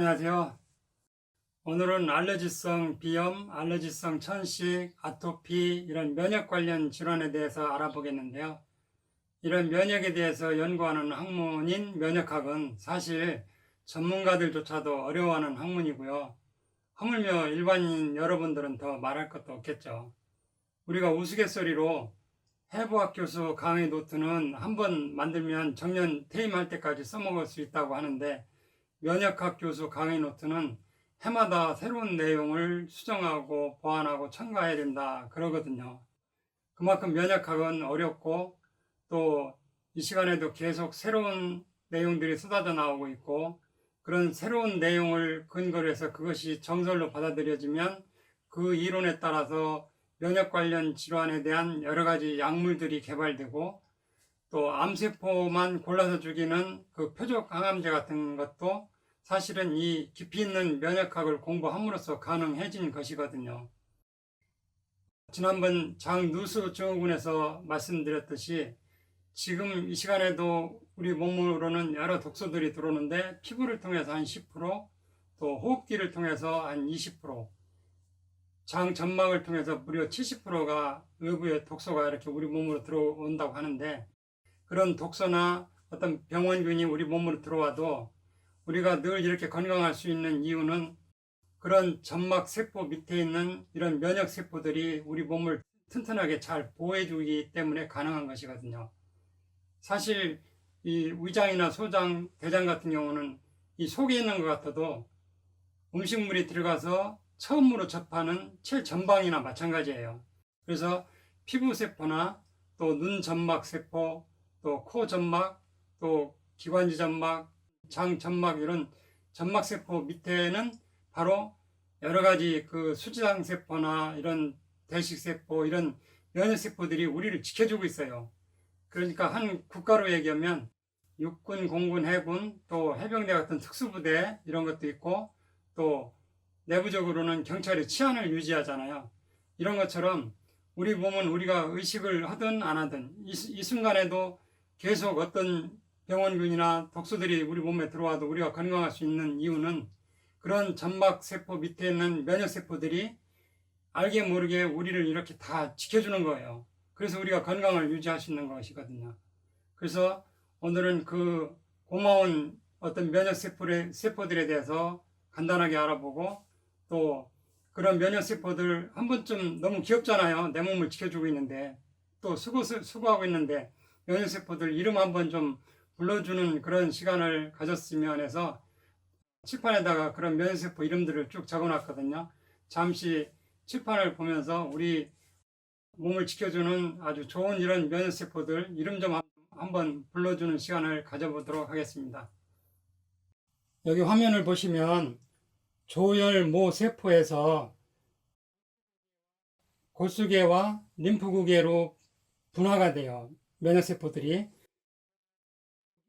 안녕하세요. 오늘은 알레르기성 비염, 알레르기성 천식, 아토피 이런 면역 관련 질환에 대해서 알아보겠는데요. 이런 면역에 대해서 연구하는 학문인 면역학은 사실 전문가들조차도 어려워하는 학문이고요. 하물며 일반인 여러분들은 더 말할 것도 없겠죠. 우리가 우스갯소리로 해부학 교수 강의 노트는 한번 만들면 정년 퇴임할 때까지 써먹을 수 있다고 하는데 면역학 교수 강의 노트는 해마다 새로운 내용을 수정하고 보완하고 첨가해야 된다 그러거든요. 그만큼 면역학은 어렵고 또 이 시간에도 계속 새로운 내용들이 쏟아져 나오고 있고 그런 새로운 내용을 근거로 해서 그것이 정설로 받아들여지면 그 이론에 따라서 면역 관련 질환에 대한 여러 가지 약물들이 개발되고 또 암세포만 골라서 죽이는 그 표적 항암제 같은 것도 사실은 이 깊이 있는 면역학을 공부함으로써 가능해진 것이거든요. 지난번 장누수 증후군에서 말씀드렸듯이 지금 이 시간에도 우리 몸으로는 여러 독소들이 들어오는데 피부를 통해서 한 10%, 또 호흡기를 통해서 한 20%, 장 점막을 통해서 무려 70%가 외부의 독소가 이렇게 우리 몸으로 들어온다고 하는데 그런 독소나 어떤 병원균이 우리 몸으로 들어와도 우리가 늘 이렇게 건강할 수 있는 이유는 그런 점막 세포 밑에 있는 이런 면역 세포들이 우리 몸을 튼튼하게 잘 보호해주기 때문에 가능한 것이거든요. 사실 이 위장이나 소장, 대장 같은 경우는 이 속에 있는 것 같아도 음식물이 들어가서 처음으로 접하는 체전방이나 마찬가지예요. 그래서 피부 세포나 또 눈 점막 세포, 또 코 점막, 또 기관지 점막, 장 점막 이런 점막 세포 밑에는 바로 여러 가지 그 수지장 세포나 이런 대식 세포 이런 면역 세포들이 우리를 지켜주고 있어요. 그러니까 한 국가로 얘기하면 육군, 공군, 해군, 또 해병대 같은 특수부대 이런 것도 있고 또 내부적으로는 경찰이 치안을 유지하잖아요. 이런 것처럼 우리 몸은 우리가 의식을 하든 안 하든 이, 이 순간에도 계속 어떤 병원균이나 독소들이 우리 몸에 들어와도 우리가 건강할 수 있는 이유는 그런 점막 세포 밑에 있는 면역 세포들이 알게 모르게 우리를 이렇게 다 지켜주는 거예요. 그래서 우리가 건강을 유지할 수 있는 것이거든요. 그래서 오늘은 그 고마운 어떤 면역 세포의, 세포들에 대해서 간단하게 알아보고 또 그런 면역 세포들 한 번쯤 너무 귀엽잖아요. 내 몸을 지켜주고 있는데 또 수고, 수고하고 있는데 면역 세포들 이름 한번 좀 불러주는 그런 시간을 가졌으면 해서 칠판에다가 그런 면역 세포 이름들을 쭉 적어놨거든요. 잠시 칠판을 보면서 우리 몸을 지켜주는 아주 좋은 이런 면역 세포들 이름 좀 한번 불러주는 시간을 가져보도록 하겠습니다. 여기 화면을 보시면 조혈모 세포에서 골수계와 림프구계로 분화가 돼요. 면역세포들이.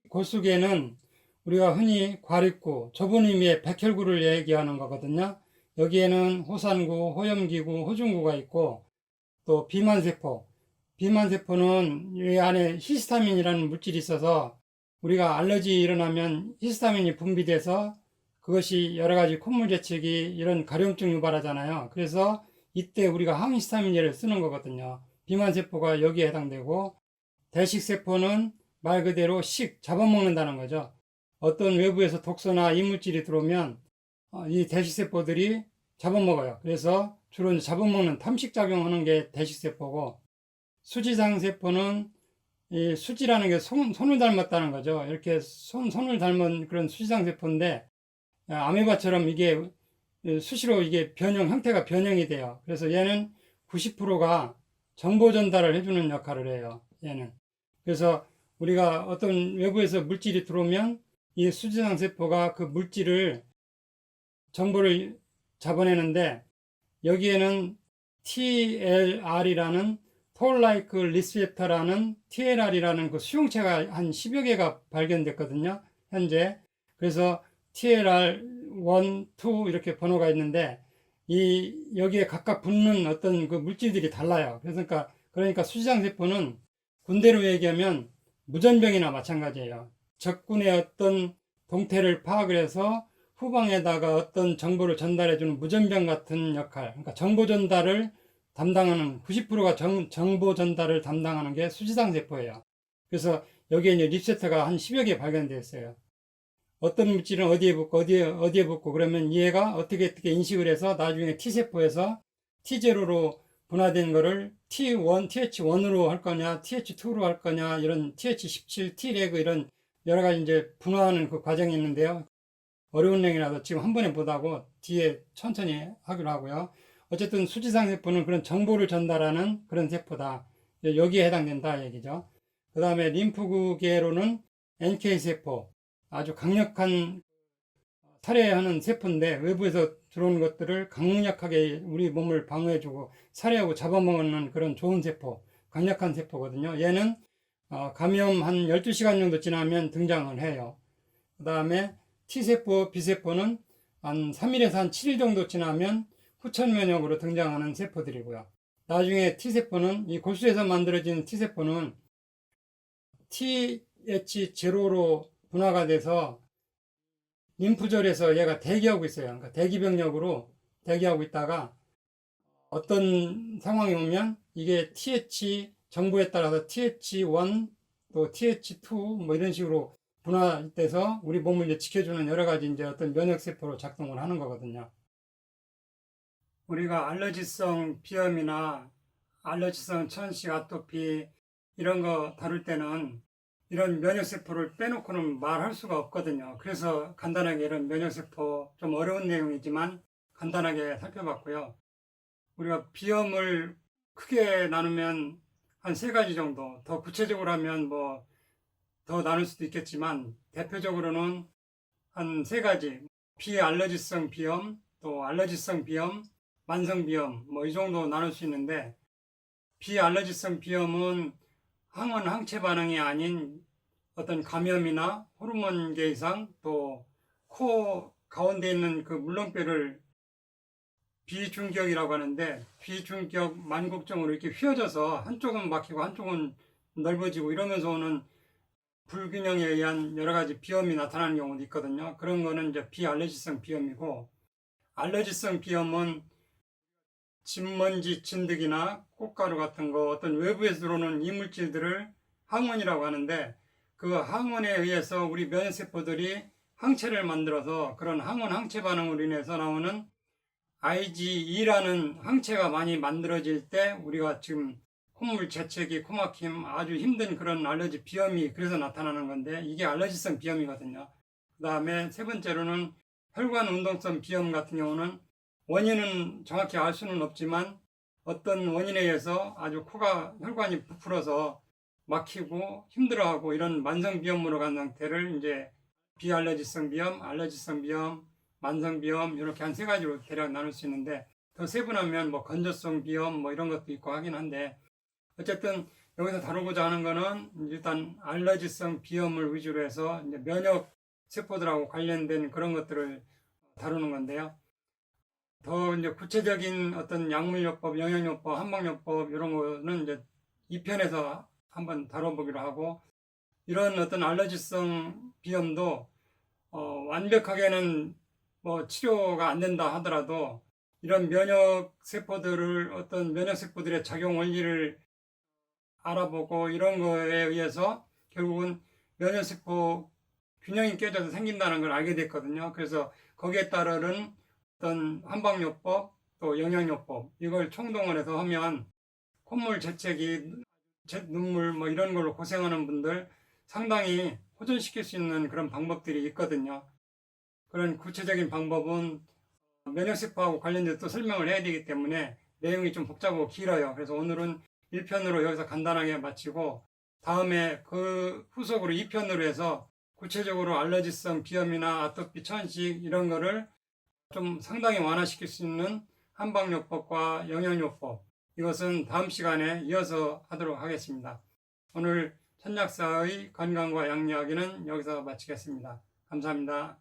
골수계는 우리가 흔히 과립구, 좁은 의미의 백혈구를 얘기하는 거거든요. 여기에는 호산구, 호염기구, 호중구가 있고 또 비만세포. 비만세포는 이 안에 히스타민이라는 물질이 있어서 우리가 알러지 일어나면 히스타민이 분비돼서 그것이 여러 가지 콧물 재채기 이런 가려움증 유발하잖아요. 그래서 이때 우리가 항히스타민제를 쓰는 거거든요. 비만세포가 여기에 해당되고 대식세포는 말 그대로 식, 잡아먹는다는 거죠. 어떤 외부에서 독소나 이물질이 들어오면 어, 이 대식세포들이 잡아먹어요. 그래서 주로 잡아먹는 탐식작용하는 게 대식세포고 수지장세포는 이 수지라는 게 손, 손을 닮았다는 거죠. 이렇게 손, 손을 닮은 그런 수지장세포인데 아메바처럼 이게 수시로 이게 변형, 형태가 변형이 돼요. 그래서 얘는 90%가 정보 전달을 해주는 역할을 해요. 얘는. 그래서 우리가 어떤 외부에서 물질이 들어오면 이 수지상 세포가 그 물질을 정보를 잡아내는데 여기에는 TLR이라는 톨라이크 리스펙터라는 TLR이라는 그 수용체가 한 10여 개가 발견됐거든요. 현재. 그래서 TLR 1, 2 이렇게 번호가 있는데 이 여기에 각각 붙는 어떤 그 물질들이 달라요. 그러니까 그러니까 수지장 세포는 군대로 얘기하면 무전병이나 마찬가지예요. 적군의 어떤 동태를 파악을 해서 후방에다가 어떤 정보를 전달해주는 무전병 같은 역할, 그러니까 정보 전달을 담당하는 90%가 정, 정보 전달을 담당하는 게 수지상 세포예요. 그래서 여기에 이제 리셉터가 한 10여 개 발견되어 있어요. 어떤 물질은 어디에 붙고 어디에 어디에 붙고 그러면 얘가 어떻게 어떻게 인식을 해서 나중에 T 세포에서 T0로 분화된 거를 T1, TH1으로 할 거냐, TH2로 할 거냐, 이런 TH17, T레그 이런 여러 가지 이제 분화하는 그 과정이 있는데요. 어려운 내용이라서 지금 한 번에 못하고 뒤에 천천히 하기로 하고요. 어쨌든 수지상 세포는 그런 정보를 전달하는 그런 세포다. 여기에 해당된다 얘기죠. 그 다음에 림프구계로는 NK 세포, 아주 강력한 살해하는 세포인데 외부에서 들어오는 것들을 강력하게 우리 몸을 방어해주고 살해하고 잡아먹는 그런 좋은 세포, 강력한 세포거든요. 얘는 어, 감염 한 12시간 정도 지나면 등장을 해요. 그 다음에 T세포, B세포는 한 3일에서 한 7일 정도 지나면 후천 면역으로 등장하는 세포들이고요. 나중에 T세포는 이 골수에서 만들어진 T세포는 TH0로 분화가 돼서 림프절에서 얘가 대기하고 있어요. 그러니까 대기병력으로 대기하고 있다가 어떤 상황이 오면 이게 TH 정보에 따라서 TH1 또 TH2 뭐 이런 식으로 분화돼서 우리 몸을 이제 지켜주는 여러 가지 이제 어떤 면역 세포로 작동을 하는 거거든요. 우리가 알러지성 비염이나 알러지성 천식 아토피 이런 거 다룰 때는 이런 면역세포를 빼놓고는 말할 수가 없거든요. 그래서 간단하게 이런 면역세포 좀 어려운 내용이지만 간단하게 살펴봤고요. 우리가 비염을 크게 나누면 한 세 가지 정도, 더 구체적으로 하면 뭐 더 나눌 수도 있겠지만 대표적으로는 한 세 가지, 비알러지성 비염, 또 알러지성 비염, 만성 비염 뭐 이 정도 나눌 수 있는데 비알러지성 비염은 항원 항체 반응이 아닌 어떤 감염이나 호르몬계 이상 또 코 가운데 있는 그 물렁뼈를 비중격이라고 하는데 비중격 만곡정으로 이렇게 휘어져서 한쪽은 막히고 한쪽은 넓어지고 이러면서 오는 불균형에 의한 여러 가지 비염이 나타나는 경우도 있거든요. 그런 거는 이제 비알레르기성 비염이고 알레르기성 비염은 진먼지, 진드기나 꽃가루 같은 거 어떤 외부에서 들어오는 이물질들을 항원이라고 하는데 그 항원에 의해서 우리 면역세포들이 항체를 만들어서 그런 항원 항체 반응으로 인해서 나오는 IgE라는 항체가 많이 만들어질 때 우리가 지금 콧물 재채기, 코막힘 아주 힘든 그런 알러지 비염이 그래서 나타나는 건데 이게 알러지성 비염이거든요. 그 다음에 세 번째로는 혈관 운동성 비염 같은 경우는 원인은 정확히 알 수는 없지만 어떤 원인에 의해서 아주 코가 혈관이 부풀어서 막히고 힘들어하고 이런 만성 비염으로 간 상태를 이제 비알러지성 비염, 알러지성 비염, 만성 비염 이렇게 한 세 가지로 대략 나눌 수 있는데 더 세분하면 뭐 건조성 비염 뭐 이런 것도 있고 하긴 한데 어쨌든 여기서 다루고자 하는 거는 일단 알러지성 비염을 위주로 해서 면역 세포들하고 관련된 그런 것들을 다루는 건데요. 더 이제 구체적인 어떤 약물요법, 영양요법, 한방요법 이런 거는 이제 2편에서 한번 다뤄보기로 하고 이런 어떤 알러지성 비염도 어, 완벽하게는 뭐 치료가 안 된다 하더라도 이런 면역 세포들을 어떤 면역 세포들의 작용 원리를 알아보고 이런 거에 의해서 결국은 면역 세포 균형이 깨져서 생긴다는 걸 알게 됐거든요. 그래서 거기에 따르는 어떤 한방요법 또 영양요법 이걸 총동원 해서 하면 콧물 재채기 눈물 뭐 이런 걸로 고생하는 분들 상당히 호전시킬 수 있는 그런 방법들이 있거든요. 그런 구체적인 방법은 면역세포하고 관련돼서 또 설명을 해야 되기 때문에 내용이 좀 복잡하고 길어요. 그래서 오늘은 1편으로 여기서 간단하게 마치고 다음에 그 후속으로 2편으로 해서 구체적으로 알러지성 비염이나 아토피 천식 이런 거를 좀 상당히 완화시킬 수 있는 한방요법과 영양요법 이것은 다음 시간에 이어서 하도록 하겠습니다. 오늘 천약사의 건강과 양리하기는 여기서 마치겠습니다. 감사합니다.